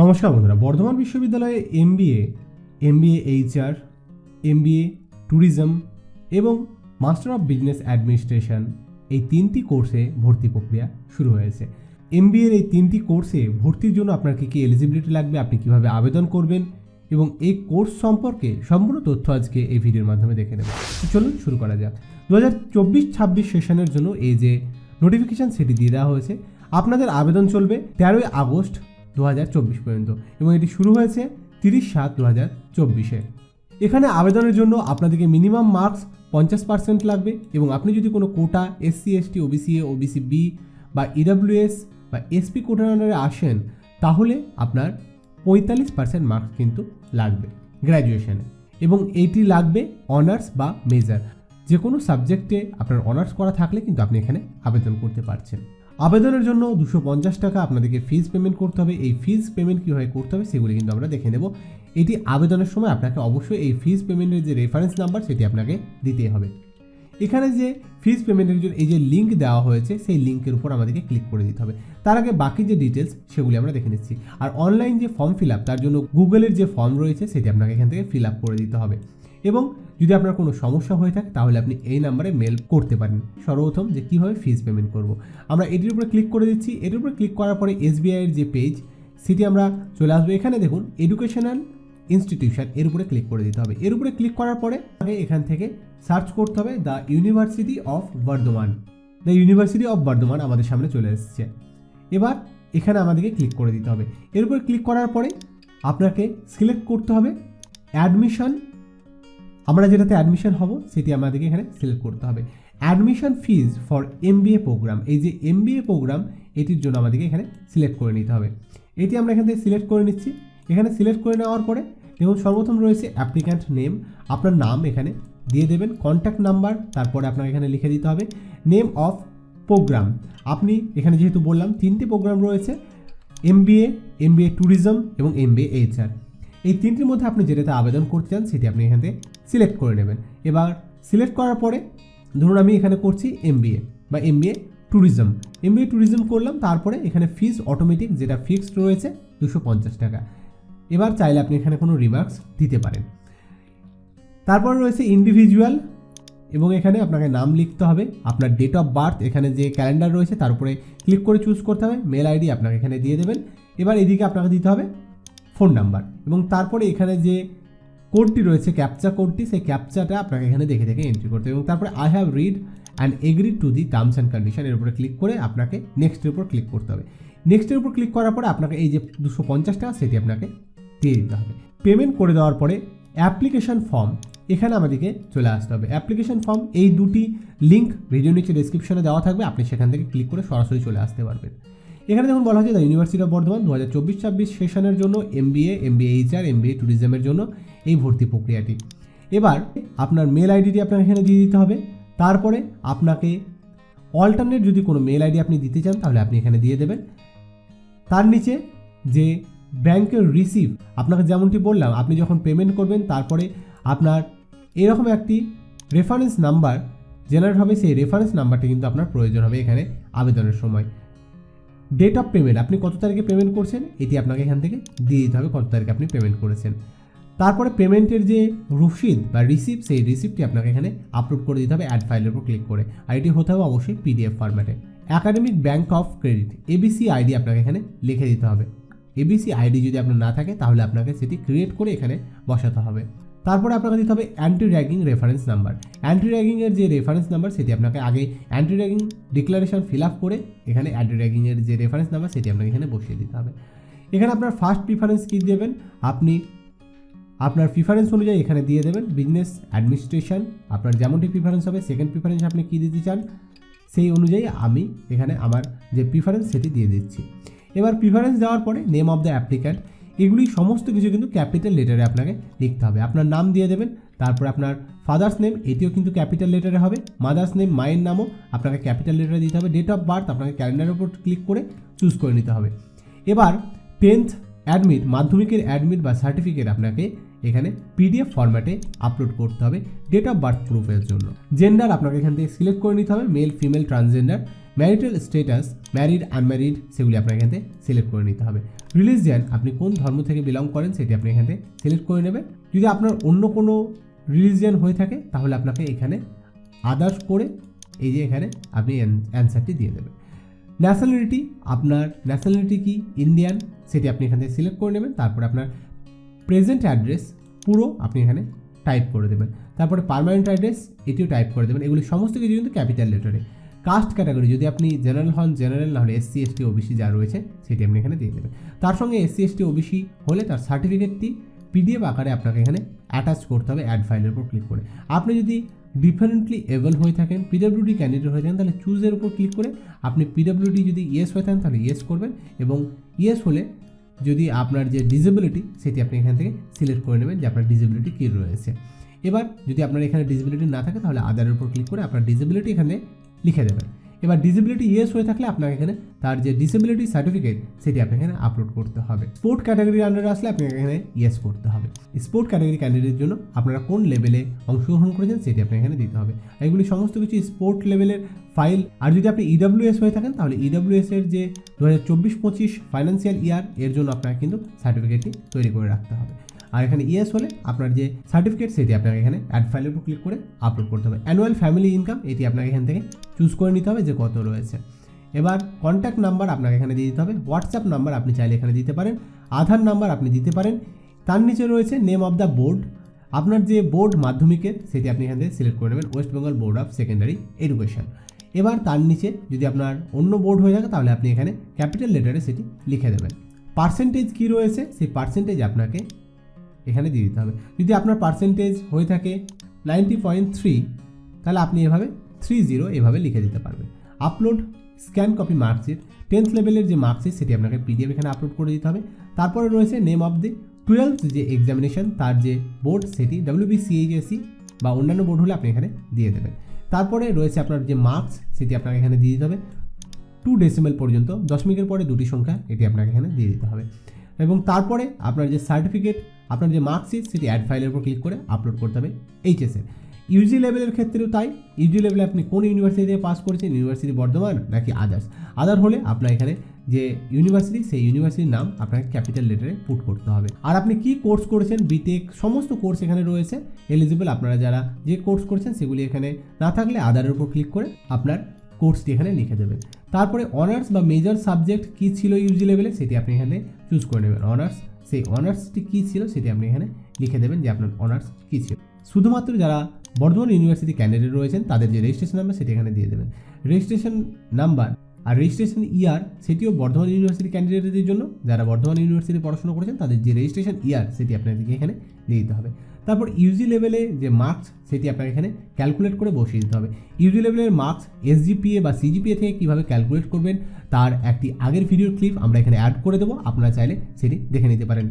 নমস্কার বন্ধুরা, বর্ধমান বিশ্ববিদ্যালয়ে MBA MBA HR MBA tourism এবং মাস্টার অফ বিজনেস অ্যাডমিনিস্ট্রেশন এই তিনটি কোর্সে ভর্তি প্রক্রিয়া শুরু হয়েছে। এম এমবিএর এই তিনটি কোর্সে ভর্তির জন্য আপনার কী কী এলিজিবিলিটি লাগবে, আপনি কীভাবে আবেদন করবেন এবং এই কোর্স সম্পর্কে সম্পূর্ণ তথ্য আজকে এই ভিডিওর মাধ্যমে দেখে নেব। চলুন শুরু করা যাক। দু হাজার চব্বিশ ছাব্বিশ সেশনের জন্য এই যে নোটিফিকেশান সেটি দিয়ে দেওয়া হয়েছে, আপনাদের আবেদন চলবে তেরোই আগস্ট দু হাজার চব্বিশ পর্যন্ত এবং এটি শুরু হয়েছে তিরিশ সাত দু হাজার চব্বিশে। এখানে আবেদনের জন্য আপনাদেরকে মিনিমাম মার্কস পঞ্চাশ পার্সেন্ট লাগবে এবং আপনি যদি কোনো quota SC ST OBC A OBC B বা ইডাব্লিউএস বা এসপি কোটার আন্ডারে আসেন, তাহলে আপনার পঁয়তাল্লিশ পার্সেন্ট মার্কস কিন্তু লাগবে গ্র্যাজুয়েশনে এবং এইটি লাগবে অনার্স বা মেজার যে কোনো সাবজেক্টে আপনার অনার্স করা থাকলে কিন্তু আপনি এখানে আবেদন করতে পারছেন। আবেদনের জন্য দুশো পঞ্চাশ টাকা আপনাদেরকে ফিজ পেমেন্ট করতে হবে। এই ফিজ পেমেন্ট কীভাবে করতে হবে সেগুলি কিন্তু আমরা দেখে নেব। এটি আবেদনের সময় আপনাকে অবশ্যই এই ফিজ পেমেন্টের যে রেফারেন্স নাম্বার সেটি আপনাকে দিতে হবে। এখানে যে ফিজ পেমেন্টের জন্য এই যে লিঙ্ক দেওয়া হয়েছে, সেই লিঙ্কের উপর আমাদেরকে ক্লিক করে দিতে হবে। তার আগে বাকি যে ডিটেলস সেগুলি আমরা দেখে নিচ্ছি। আর অনলাইন যে ফর্ম ফিল আপ তার জন্য গুগলের যে ফর্ম রয়েছে, সেটি আপনাকে এখান থেকে ফিল আপ করে দিতে হবে। এবং যদি আপনার কোনো সমস্যা হয়ে থাকে, তাহলে আপনি এই নাম্বারে মেল করতে পারেন। সর্বপ্রথম যে কীভাবে ফিজ পেমেন্ট করব। আমরা এটির উপরে ক্লিক করে দিচ্ছি। এটির উপরে ক্লিক করার পরে এসবিআইয়ের যে পেজ সেটি আমরা চলে আসব। এখানে দেখুন এডুকেশনাল ইনস্টিটিউশন এর উপরে ক্লিক করে দিতে হবে। এর উপরে ক্লিক করার পরে আগে এখান থেকে সার্চ করতে হবে the university of Bardhaman the university of Bardhaman আমাদের সামনে চলে এসেছে। এবার এখানে আমাদেরকে ক্লিক করে দিতে হবে। এর উপরে ক্লিক করার পরে আপনাকে সিলেক্ট করতে হবে অ্যাডমিশন আমরা যেটাতে অ্যাডমিশন হব, সেটি আমাদেরকে এখানে সিলেক্ট করতে হবে। Admission fees for MBA program এই যে এমবিএ প্রোগ্রাম এটির জন্য আমাদেরকে এখানে সিলেক্ট করে নিতে হবে। এটি আমরা এখান থেকে সিলেক্ট করে নিচ্ছি। এখানে সিলেক্ট করে নেওয়ার পরে, দেখুন সর্বপ্রথম রয়েছে অ্যাপ্লিক্যান্ট নেম আপনার নাম এখানে দিয়ে দেবেন কন্ট্যাক্ট নাম্বার তারপরে আপনাকে এখানে লিখে দিতে হবে নেম অফ প্রোগ্রাম আপনি এখানে যেহেতু বললাম, তিনটি প্রোগ্রাম রয়েছে এমবিএ এমবিএ ট্যুরিজম এবং এম এমবিএ এইচআর এই তিনটির মধ্যে আপনি যেটাতে আবেদন করতে চান, সেটি আপনি এখান থেকে সিলেক্ট করে নেবেন। এবার সিলেক্ট করার পরে ধরুন আমি এখানে করছি এমবিএ বা এমবিএ ট্যুরিজম এমবিএ ট্যুরিজম করলাম, তারপরে এখানে ফিজ অটোমেটিক যেটা ফিক্সড রয়েছে, দুশো পঞ্চাশ টাকা। এবার চাইলে আপনি এখানে কোনো রিমার্কস দিতে পারেন। তারপর রয়েছে ইন্ডিভিজুয়াল এবং এখানে আপনাকে নাম লিখতে হবে, আপনার ডেট অফ বার্থ এখানে যে ক্যালেন্ডার রয়েছে, তার উপরে ক্লিক করে চুজ করতে হবে মেল আইডি আপনাকে এখানে দিয়ে দেবেন। এবার এদিকে আপনাকে দিতে হবে ফোন নাম্বার এবং তারপরে এখানে যে কোডটি রয়েছে, ক্যাপচা কোডটি, সেই ক্যাপচাটা আপনাকে এখানে দেখে দেখে এন্ট্রি করতে এবং তারপরে I have read and agree to the terms and condition এর উপরে ক্লিক করে আপনাকে নেক্সটের উপর ক্লিক করতে হবে। নেক্সটের উপর ক্লিক করার পরে আপনাকে এই যে দুশো পঞ্চাশ টাকা সেটি আপনাকে দিয়ে দিতে হবে। পেমেন্ট করে দেওয়ার পরে অ্যাপ্লিকেশন ফর্ম এখানে আমাদেরকে চলে আসতে হবে। অ্যাপ্লিকেশন ফর্ম এই দুটি লিঙ্ক ভিডিও নিচে ডিসক্রিপশনে দেওয়া থাকবে। আপনি সেখান থেকে ক্লিক করে সরাসরি চলে আসতে পারবেন। এখানে দেখুন বলা হচ্ছে দ্য ইউনিভার্সিটি অফ বর্ধমান দু হাজার চব্বিশ, ছাব্বিশ সেশনের জন্য এমবিএ এমবিএ এইচআর এমবিএ ট্যুরিজমের জন্য এই ভর্তি প্রক্রিয়াটি। এবার আপনার মেল আইডিটি আপনাকে এখানে দিয়ে দিতে হবে। তারপরে আপনাকে অল্টারনেট যদি কোনো মেল আইডি আপনি দিতে চান, তাহলে আপনি এখানে দিয়ে দেবেন। তার নিচে যে ব্যাংকের রিসিভ আপনাকে যেমনটি বললাম, আপনি যখন পেমেন্ট করবেন, তারপরে আপনার এরকম একটি রেফারেন্স নাম্বার জেনারেট হবে, সেই রেফারেন্স নাম্বারটি কিন্তু আপনার প্রয়োজন হবে এখানে আবেদনের সময়। ডেট অফ পেমেন্ট আপনি কত তারিখে পেমেন্ট করছেন? এটি আপনাকে এখান থেকে দিয়ে দিতে হবে কত তারিখে আপনি পেমেন্ট করেছেন। তারপরে পেমেন্টের যে রসিদ বা রিসিপ্ট সেই রিসিপ্টটি আপনাকে এখানে আপলোড করে দিতে হবে অ্যাড ফাইলের উপর ক্লিক করে। আর এটি হতে হবে অবশ্যই পিডিএফ ফরম্যাটে academic bank of credit ABC ID আপনাকে এখানে লিখে দিতে হবে। এবিসি আইডি যদি আপনার না থাকে, তাহলে আপনাকে সেটি ক্রিয়েট করে এখানে বসাতে হবে। তারপরে আপনাকে দিতে হবে anti ragging reference number anti র্যাগিংয়ের যে রেফারেন্স নাম্বার সেটি আপনাকে আগে anti ragging declaration fill up করে এখানে অ্যান্টি র্যাগিংয়ের যে রেফারেন্স নাম্বার সেটি আপনাকে এখানে বসিয়ে দিতে হবে। এখানে আপনার ফার্স্ট প্রিফারেন্স কী দেবেন? আপনি আপনার প্রিফারেন্স অনুযায়ী এখানে দিয়ে দেবেন বিজনেস অ্যাডমিনিস্ট্রেশন আপনার যেমনটি প্রিফারেন্স হবে সেকেন্ড প্রিফারেন্স আপনি কী দিতে চান? সেই অনুযায়ী আমি এখানে আমার যে প্রিফারেন্স সেটি দিয়ে দিচ্ছি। এবার প্রিফারেন্স দেওয়ার পরে নেম অফ দ্য অ্যাপ্লিক্যান্ট এগুলি সমস্ত কিছু কিন্তু ক্যাপিটাল লেটারে আপনাকে লিখতে হবে। আপনার নাম দিয়ে দেবেন, তারপরে আপনার ফাদার্স নেম এটিও কিন্তু ক্যাপিটাল লেটারে হবে। মাদার্স নেম মায়ের নামও আপনাকে ক্যাপিটাল লেটারে দিতে হবে। ডেট অফ বার্থ আপনাকে ক্যালেন্ডারের উপর ক্লিক করে চুজ করে নিতে হবে। এবার টেন্থ অ্যাডমিট মাধ্যমিকের অ্যাডমিট বা সার্টিফিকেট আপনাকে এখানে পিডিএফ ফরম্যাটে আপলোড করতে হবে। ডেট অফ বার্থ প্রুফের জন্য। জেন্ডার আপনাকে এখান থেকে সিলেক্ট করে নিতে হবে। Male female transgender marital status married unmarried সেগুলি আপনার এখান থেকে সিলেক্ট করে নিতে হবে। রিলিজিয়ান আপনি কোন ধর্ম থেকে বিলং করেন সেটি আপনি এখান থেকে সিলেক্ট করে নেবেন। যদি আপনার অন্য কোনো রিলিজিয়ান হয়ে থাকে, তাহলে আপনাকে এখানে আদার্স করে এই যে এখানে আপনি অ্যান্সারটি দিয়ে দেবেন। ন্যাশনালিটি আপনার ন্যাশনালিটি কি? ইন্ডিয়ান সেটি আপনি এখান থেকে সিলেক্ট করে নেবেন। তারপরে আপনার প্রেজেন্ট অ্যাড্রেস পুরো আপনি এখানে টাইপ করে দেবেন। তারপরে পার্মানেন্ট অ্যাড্রেস এটিও টাইপ করে দেবেন। এগুলি সমস্ত কিছু কিন্তু ক্যাপিটাল লেটারে কাস্ট ক্যাটাগরি যদি আপনি জেনারেল হন জেনারেল না নাহলে এসসি এসটি ওবিসি যা রয়েছে, সেটি আপনি এখানে দিয়ে দেবেন। তার সঙ্গে এসসি এসটি ওবিসি হলে তার সার্টিফিকেটটি পিডিএফ আকারে আপনাকে এখানে অ্যাটাচ করতে হবে অ্যাড ফাইলের উপর ক্লিক করে। আপনি যদি ডিফারেন্টলি এবল হয়ে থাকেন পিডব্লিউডি ক্যান্ডিডেট হয়ে থাকেন, তাহলে চুজের উপর ক্লিক করে আপনি পিডব্লিউডি যদি ইয়েস হয়ে থাকেন, তাহলে ইয়েস করবেন এবং ইয়েস হলে যদি আপনার যে ডিসেবিলিটি সেটি আপনি এখান থেকে সিলেক্ট করে নেবেন যে আপনার ডিসেবিলিটি কী রয়েছে। এবার যদি আপনার এখানে ডিসেবিলিটি না থাকে, তাহলে আদারের উপর ক্লিক করে আপনার ডিসেবিলিটি এখানে লিখে দেবেন। এবার ডিসেবিলিটি ইয়েস হয়ে থাকলে আপনাকে এখানে তার যে ডিসেবিলিটি সার্টিফিকেট সেটি আপনাকে এখানে আপলোড করতে হবে। স্পোর্ট ক্যাটাগরির আন্ডারে আসলে আপনাকে এখানে ইয়েস করতে হবে। স্পোর্ট ক্যাটাগরি ক্যান্ডিডেটের জন্য আপনারা কোন লেভেলে অংশগ্রহণ করেছেন, সেটি আপনাকে এখানে দিতে হবে। এগুলি সমস্ত কিছু স্পোর্ট লেভেলের ফাইল আর যদি আপনি ইডাব্লিউএস হয়ে থাকেন, তাহলে ইডাব্লিউএস এর যে দু হাজার চব্বিশ পঁচিশ ফাইন্যান্সিয়াল ইয়ার এর জন্য আপনাকে কিন্তু সার্টিফিকেটটি তৈরি করে রাখতে হবে। আর এখানে ইয়েস হলে আপনার যে সার্টিফিকেট সেটি আপনাকে এখানে অ্যাড ফাইলের উপর ক্লিক করে আপলোড করতে হবে। অ্যানুয়াল ফ্যামিলি ইনকাম এটি আপনাকে এখান থেকে চুজ করে নিতে হবে যে কত রয়েছে। এবার কন্ট্যাক্ট নাম্বার আপনাকে এখানে দিয়ে দিতে হবে। হোয়াটসঅ্যাপ নাম্বার আপনি চাইলে এখানে দিতে পারেন। আধার নাম্বার আপনি দিতে পারেন। তার নিচে রয়েছে নেম অফ দ্য বোর্ড আপনার যে বোর্ড মাধ্যমিকের সেটি আপনি এখান থেকে সিলেক্ট করে নেবেন। West Bengal board of secondary education এবার তার নিচে যদি আপনার অন্য বোর্ড হয়ে থাকে তাহলে আপনি এখানে ক্যাপিটাল লেটারে সেটি লিখে দেবেন। পার্সেন্টেজ কী রয়েছে? সেই পার্সেন্টেজ আপনাকে এখানে দিয়ে দিতে হবে। যদি আপনার পার্সেন্টেজ হয়ে থাকে নাইনটি পয়েন্ট থ্রি তাহলে আপনি এভাবে থ্রি জিরো এভাবে লিখে দিতে পারবেন। Upload scan copy marksheet tenth লেভেলের যে মার্কশিট সেটি আপনাকে পিডিএফ এখানে আপলোড করে দিতে হবে। তারপরে রয়েছে নেম অফ দি টুয়েলথ যে এক্সামিনেশন তার যে বোর্ড সেটি ডাব্লিউবিসিএইচএসি বা অন্যান্য বোর্ড হলে আপনি এখানে দিয়ে দেবেন। তারপরে রয়েছে আপনার যে মার্কস সেটি আপনাকে এখানে দিয়ে দিতে হবে। টু ডেসিমেল পর্যন্ত দশমিকের পরে দুটি সংখ্যা, এটি আপনাকে এখানে দিয়ে দিতে হবে। এবং তারপরে আপনার যে সার্টিফিকেট আপনার যে মার্কশিট সেটি অ্যাড ফাইলের উপর ক্লিক করে আপলোড করতে হবে এইচএসের ইউজি লেভেলের ক্ষেত্রেও তাই। ইউজি লেভেলে আপনি কোন ইউনিভার্সিটি থেকে পাস করেছেন? ইউনিভার্সিটি বর্ধমান নাকি আদার্স আদার হলে আপনার এখানে যে ইউনিভার্সিটি সেই ইউনিভার্সিটির নাম আপনাকে ক্যাপিটাল লেটারে পুট করতে হবে। আর আপনি কি কোর্স করেছেন? বিটেক সমস্ত কোর্স এখানে রয়েছে। এলিজিবল আপনারা যারা যে কোর্স করেছেন, সেগুলি এখানে না থাকলে আদারের উপর ক্লিক করে আপনার কোর্সটি এখানে লিখে দেবেন। তারপরে অনার্স বা মেজর সাবজেক্ট কী ছিল ইউজি লেভেলে সেটি আপনি এখানে চুজ করে নেবেন। অনার্স সেই অনার্সটি কী ছিল, সেটি আপনি এখানে লিখে দেবেন যে আপনার অনার্স কী ছিল। শুধুমাত্র যারা বর্ধমান ইউনিভার্সিটি ক্যান্ডিডেট রয়েছেন, তাদের যে রেজিস্ট্রেশন নাম্বার সেটি এখানে দিয়ে দেবেন। রেজিস্ট্রেশন নাম্বার আর রেজিস্ট্রেশন ইয়ার সেটিও বর্ধমান ইউনিভার্সিটি ক্যান্ডিডেটদের জন্য। যারা বর্ধমান ইউনিভার্সিটি পড়াশোনা করেছেন, তাদের যে রেজিস্ট্রেশন ইয়ার সেটি আপনাদেরকে এখানে দিয়ে দিতে হবে। তারপর ইউজি লেভেলে যে মার্কস সেটি আপনাকে এখানে ক্যালকুলেট করে বসিয়ে দিতে হবে। ইউজি লেভেলের মার্কস এসজিপিএ বা সিজিপিএ থেকে কীভাবে ক্যালকুলেট করবেন, তার একটি আগের ভিডিওর ক্লিপ আমরা এখানে অ্যাড করে দেবো, আপনারা চাইলে সেটি দেখে নিতে পারেন।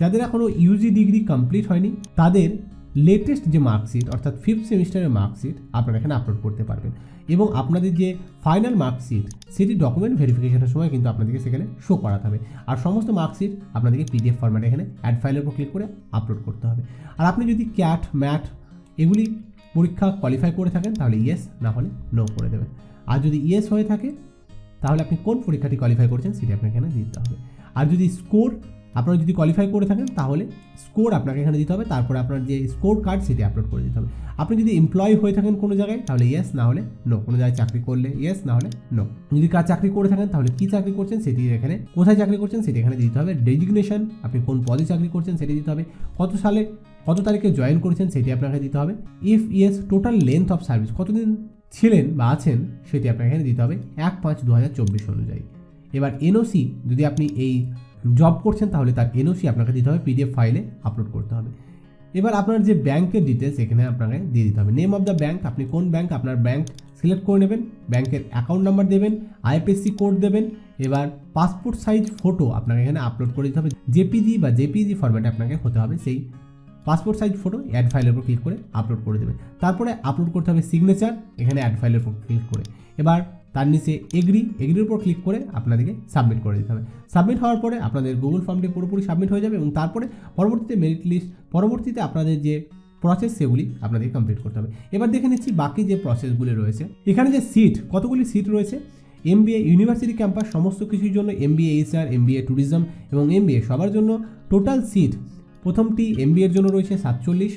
যাদের এখনও ইউজি ডিগ্রি কমপ্লিট হয়নি, তাদের লেটেস্ট যে মার্কশিট অর্থাৎ ফিফথ সেমিস্টারের মার্কশিট আপনারা এখানে আপলোড করতে পারবেন। এবং আপনাদের যে ফাইনাল মার্কশিট সেটি ডকুমেন্ট ভেরিফিকেশনের সময় কিন্তু আপনাদেরকে সেখানে শো করাতে হবে। আর সমস্ত মার্কশিট আপনাদেরকে পিডিএফ ফরম্যাটে এখানে অ্যাড ফাইলের উপর ক্লিক করে আপলোড করতে হবে। আর আপনি যদি ক্যাট ম্যাট এগুলি পরীক্ষা কোয়ালিফাই করে থাকেন, তাহলে ইয়েস না হলে নো করে দেবেন। আর যদি ইয়েস হয়ে থাকে, তাহলে আপনি কোন পরীক্ষাটি কোয়ালিফাই করছেন, সেটি আপনাকে এখানে দিতে হবে। আর যদি স্কোর আপনারা যদি কোয়ালিফাই করে থাকেন, তাহলে স্কোর আপনাকে এখানে দিতে হবে, তারপরে আপনার যে স্কোর কার্ড সেটি আপলোড করে দিতে হবে। আপনি যদি এমপ্লয় হয়ে থাকেন কোনো জায়গায়, তাহলে ইয়েস না হলে নো কোনো জায়গায় চাকরি করলে ইয়েস না হলে নো যদি কাজ চাকরি করে থাকেন, তাহলে কী চাকরি করছেন, সেটি এখানে, কোথায় চাকরি করছেন, সেটি এখানে দিতে হবে। ডেজিগনেশন আপনি কোন পদে চাকরি করছেন, সেটি দিতে হবে। কত সালে, কত তারিখে জয়েন করেছেন, সেটি আপনাকে দিতে হবে। If yes total length of service কতদিন ছিলেন বা আছেন, সেটি আপনাকে এখানে দিতে হবে। এক পাঁচ দু অনুযায়ী। এবার এনওসি যদি আপনি এই জব করছেন, তাহলে তার এনওসি আপনাকে দিতে হবে পিডিএফ ফাইলে আপলোড করতে হবে। এবার আপনার যে ব্যাংকের ডিটেলস এখানে আপনাকে দিয়ে দিতে হবে। নেম অফ দ্য ব্যাংক আপনি কোন ব্যাংক আপনার ব্যাংক সিলেক্ট করে নেবেন ব্যাংকের অ্যাকাউন্ট নাম্বার দেবেন আইএফএসসি কোড দেবেন, এবার পাসপোর্ট সাইজ ফটো আপনাকে এখানে আপলোড করে দিতে হবে। জেপিজি বা জেপিজি ফরম্যাটে আপনাকে হতে হবে সেই পাসপোর্ট সাইজ ফটো অ্যাড ফাইলের উপর ক্লিক করে আপলোড করে দেবেন। তারপরে আপলোড করতে হবে সিগনেচার এখানে অ্যাড ফাইলের উপর ক্লিক করে। এবার তার নিচে এগ্রি এগ্রির উপর ক্লিক করে আপনাদেরকে সাবমিট করে দিতে হবে। সাবমিট হওয়ার পরে আপনাদের গুগল ফর্মটি পুরোপুরি সাবমিট হয়ে যাবে এবং তারপরে পরবর্তীতে মেরিট লিস্ট পরবর্তীতে আপনাদের যে প্রসেস সেগুলি আপনাদের কমপ্লিট করতে হবে। এবার দেখে নিচ্ছি বাকি যে প্রসেসগুলি রয়েছে। এখানে যে সিট কতগুলি সিট রয়েছে? এমবিএ ইউনিভার্সিটি ক্যাম্পাস সমস্ত কিছুর জন্য M MBA HR MBA tourism এবং এমবিএ সবার জন্য টোটাল সিট প্রথমটি এম এমবিএর জন্য রয়েছে সাতচল্লিশ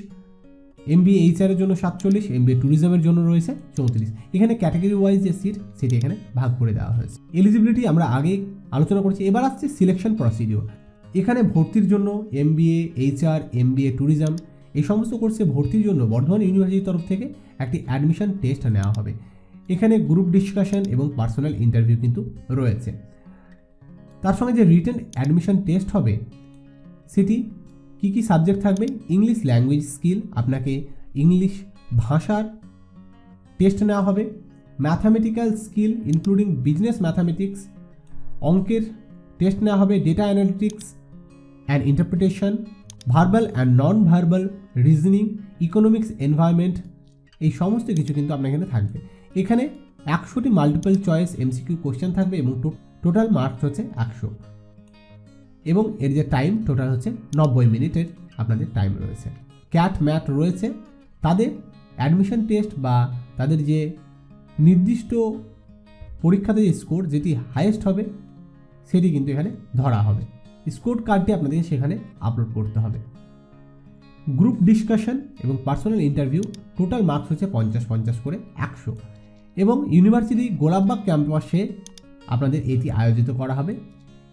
এমবিএ এইচআরের জন্য সাতচল্লিশ এমবিএ ট্যুরিজমের জন্য রয়েছে চৌত্রিশ। এখানে ক্যাটাগরি ওয়াইজ যে সিট সেটি এখানে ভাগ করে দেওয়া হয়েছে। এলিজিবিলিটি আমরা আগে আলোচনা করেছি, এবার আসছে সিলেকশন প্রসিডিওর এখানে ভর্তির জন্য এমবিএ এইচআর এমবিএ ট্যুরিজম এই সমস্ত কোর্সে ভর্তির জন্য বর্ধমান ইউনিভার্সিটির তরফ থেকে একটি অ্যাডমিশন টেস্ট নেওয়া হবে। এখানে গ্রুপ ডিসকাশন এবং পার্সোনাল ইন্টারভিউ কিন্তু রয়েছে। তার সঙ্গে যে রিটেন অ্যাডমিশন টেস্ট হবে, সেটি কী কী সাবজেক্ট থাকবে? ইংলিশ ল্যাঙ্গুয়েজ স্কিল আপনাকে ইংলিশ ভাষার টেস্ট নেওয়া হবে। Mathematical skill including business mathematics অঙ্কের টেস্ট নেওয়া হবে data analytics and interpretation verbal and non verbal reasoning economics environment এই সমস্ত কিছু কিন্তু আপনার এখানে থাকবে। এখানে একশোটি মাল্টিপল চয়েস এমসিকিউ কোশ্চেন থাকবে এবং টোটাল মার্কস হচ্ছে একশো। এবং এর যে টাইম টোটাল হচ্ছে নব্বই মিনিটের আপনাদের টাইম রয়েছে। ক্যাট ম্যাট রয়েছে। তাদের অ্যাডমিশন টেস্ট বা তাদের যে নির্দিষ্ট পরীক্ষাতে যে স্কোর যেটি হাইয়েস্ট হবে, সেটি কিন্তু এখানে ধরা হবে। স্কোর কার্ডটি আপনাদের সেখানে আপলোড করতে হবে। গ্রুপ ডিসকাশন এবং পার্সোনাল ইন্টারভিউ টোটাল মার্কস হচ্ছে পঞ্চাশ পঞ্চাশ করে একশো। এবং ইউনিভার্সিটি গোলাপবাগ ক্যাম্পাসে আপনাদের এটি আয়োজিত করা হবে।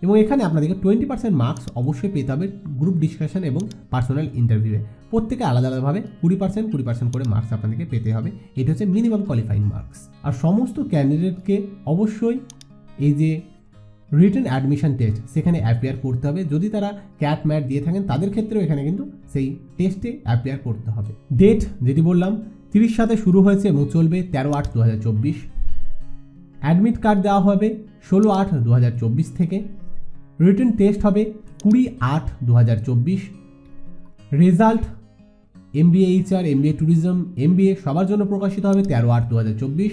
এবং এখানে আপনাদেরকে টোয়েন্টি পার্সেন্ট মার্কস অবশ্যই পেতে হবে গ্রুপ ডিসকাশন এবং পার্সোনাল ইন্টারভিউয়ে প্রত্যেকে আলাদা আলাদাভাবে কুড়ি পার্সেন্ট কুড়ি পার্সেন্ট করে মার্কস আপনাদেরকে পেতে হবে। এটা হচ্ছে মিনিমাম কোয়ালিফাইং মার্কস আর সমস্ত ক্যান্ডিডেটকে অবশ্যই এই যে রিটেন অ্যাডমিশন টেস্ট সেখানে অ্যাপিয়ার করতে হবে। যদি তারা ক্যাট ম্যাট দিয়ে থাকেন, তাদের ক্ষেত্রেও এখানে কিন্তু সেই টেস্টে অ্যাপিয়ার করতে হবে। ডেট যেটি বললাম, তিরিশ সাথে শুরু হয়েছে এবং চলবে তেরো আট দু হাজার চব্বিশ। অ্যাডমিট কার্ড দেওয়া হবে ষোলো আট দু হাজার চব্বিশ থেকে। রিটেন টেস্ট হবে কুড়ি আট দু হাজার চব্বিশ result M MBA HR MBA tourism MBA সবার জন্য প্রকাশিত হবে তেরো আট দু হাজার চব্বিশ।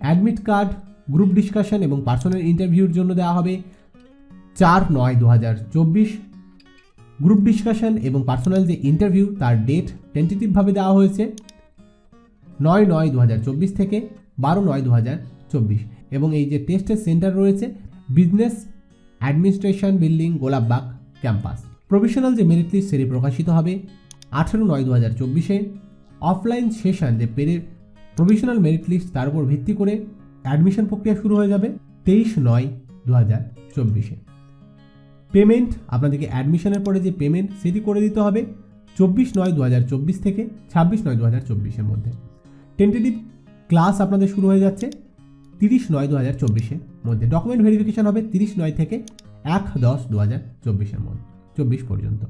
অ্যাডমিট কার্ড গ্রুপ ডিসকাশন এবং পার্সোনাল ইন্টারভিউর জন্য দেওয়া হবে চার নয় দু হাজার চব্বিশ। গ্রুপ ডিসকাশন এবং পার্সোনাল যে ইন্টারভিউ তার ডেট টেন্টেটিভভাবে দেওয়া হয়েছে নয় নয় দু হাজার চব্বিশ থেকে বারো নয় দু হাজার চব্বিশ। এবং এই যে টেস্টের সেন্টার রয়েছে business administration building Golapbag campus. Professional যে মেরিট লিস্ট সেটি প্রকাশিত হবে আঠেরো নয় দু হাজার চব্বিশে। অফলাইন সেশন যে পেরে প্রফেশনাল মেরিট লিস্ট তার উপর ভিত্তি করে অ্যাডমিশন প্রক্রিয়া শুরু হয়ে যাবে তেইশ নয় দু হাজার চব্বিশে। পেমেন্ট, আপনাদেরকে অ্যাডমিশনের পরে যে পেমেন্ট সেটি করে দিতে হবে চব্বিশ নয় দু হাজার চব্বিশ থেকে ছাব্বিশ নয় দু হাজার চব্বিশের মধ্যে। টেন্টেটিভ ক্লাস আপনাদের শুরু হয়ে যাচ্ছে। তিরিশ নয় দু হাজার চব্বিশের মধ্যে ডকুমেন্ট ভেরিফিকেশন হবে তিরিশ নয় থেকে এক দশ দু হাজার চব্বিশের মধ্যে, চব্বিশ পর্যন্ত।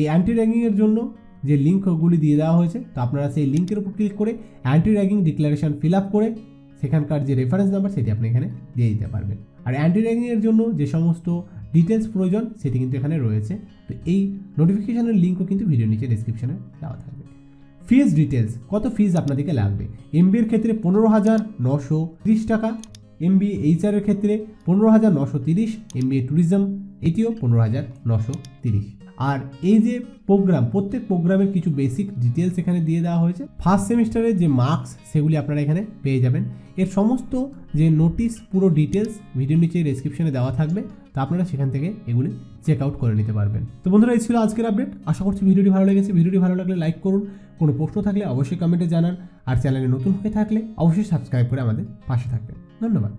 এই অ্যান্টি র্যাগিংয়ের জন্য যে লিঙ্কগুলি দিয়ে দেওয়া হয়েছে, তো আপনারা সেই লিঙ্কের উপর ক্লিক করে anti ragging declaration fill up করে সেখানকার যে রেফারেন্স নাম্বার সেটি আপনি এখানে দিয়ে দিতে পারবেন। আর অ্যান্টি র্যাগিংয়ের জন্য যে সমস্ত ডিটেলস প্রয়োজন, সেটি কিন্তু এখানে রয়েছে। তো এই নোটিফিকেশনের লিঙ্কও কিন্তু ভিডিও নিচে ডিসক্রিপশনে দেওয়া থাকবে। ফিজ ডিটেলস কত ফিজ আপনাদেরকে লাগবে? এমবিএর ক্ষেত্রে পনেরো হাজার নশো তিরিশ টাকা এমবিএ এইচআরের ক্ষেত্রে পনেরো হাজার নশো তিরিশ এমবিএ ট্যুরিজম এটিও পনেরো হাজার নশো তিরিশ। আর এই যে প্রোগ্রাম প্রত্যেক প্রোগ্রামের কিছু বেসিক ডিটেলস এখানে দিয়ে দেওয়া হয়েছে। ফার্স্ট সেমিস্টারের যে মার্কস সেগুলি আপনারা এখানে পেয়ে যাবেন। এর সমস্ত যে নোটিশ পুরো ডিটেলস ভিডিও নিচে ডেসক্রিপশনে দেওয়া থাকবে। তো আপনারা সেখান থেকে এগুলি চেক আউট করে নিতে পারবেন। তো বন্ধুরা, এই ছিল আজকের আপডেট আশা করছি ভিডিওটি ভালো লেগেছে। ভিডিওটি ভালো লাগলে লাইক করুন। কোনো প্রশ্ন থাকলে অবশ্যই কমেন্টে জানান আর চ্যানেলে নতুন হয়ে থাকলে অবশ্যই সাবস্ক্রাইব করে আমাদের পাশে থাকবেন। ধন্যবাদ।